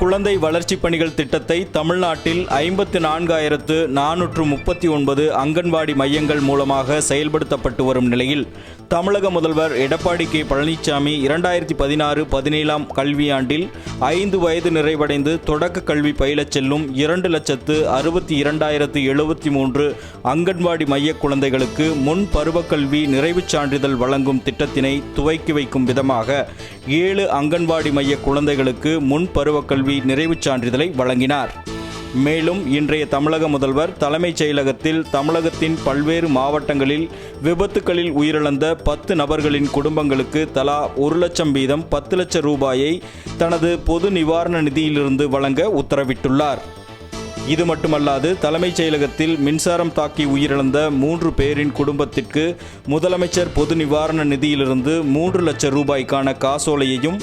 குழந்தை வளர்ச்சிப் பணிகள் திட்டத்தை தமிழ்நாட்டில் ஐம்பத்து நான்காயிரத்து நானூற்று முப்பத்தி ஒன்பது அங்கன்வாடி மையங்கள் மூலமாக செயல்படுத்தப்பட்டு வரும் நிலையில் தமிழக முதல்வர் எடப்பாடி கே பழனிசாமி இரண்டாயிரத்தி பதினாறு பதினேழாம் கல்வியாண்டில் ஐந்து வயது நிறைவடைந்து தொடக்க கல்வி பயிலச் செல்லும் இரண்டு லட்சத்து அறுபத்தி இரண்டாயிரத்து எழுபத்தி மூன்று அங்கன்வாடி மைய குழந்தைகளுக்கு முன் பருவக்கல்வி நிறைவுச் சான்றிதழ் வழங்கும் திட்டத்தினை துவக்கி வைக்கும் விதமாக ஏழு அங்கன்வாடி மைய குழந்தைகளுக்கு முன் பருவக்கல்வி நிறைவுச் சான்றிதழை வழங்கினார். மேலும் இன்றைய தமிழக முதல்வர் தலைமைச் செயலகத்தில் தமிழகத்தின் பல்வேறு மாவட்டங்களில் விபத்துகளில் உயிரிழந்த பத்து நபர்களின் குடும்பங்களுக்கு தலா ஒரு லட்சம் வீதம் பத்து லட்சம் ரூபாயை தனது பொது நிவாரண நிதியிலிருந்து வழங்க உத்தரவிட்டுள்ளார். இது மட்டுமல்லாது தலைமைச் செயலகத்தில் மின்சாரம் தாக்கி உயிரிழந்த மூன்று பேரின் குடும்பத்திற்கு முதலமைச்சர் பொது நிவாரண நிதியிலிருந்து மூன்று லட்சம் ரூபாய்க்கான காசோலையையும்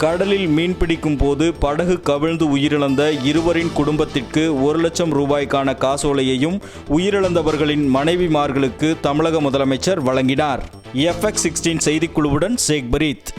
கடலில் மீன்பிடிக்கும் போது படகு கவிழ்ந்து உயிரிழந்த இருவரின் குடும்பத்திற்கு ஒரு லட்சம் ரூபாய்க்கான காசோலையையும் உயிரிழந்தவர்களின் மனைவிமார்களுக்கு தமிழக முதலமைச்சர் வழங்கினார். எஃப்எக்ஸ் சிக்ஸ்டீன் செய்திக்குழுவுடன் ஷேக் பரீத்.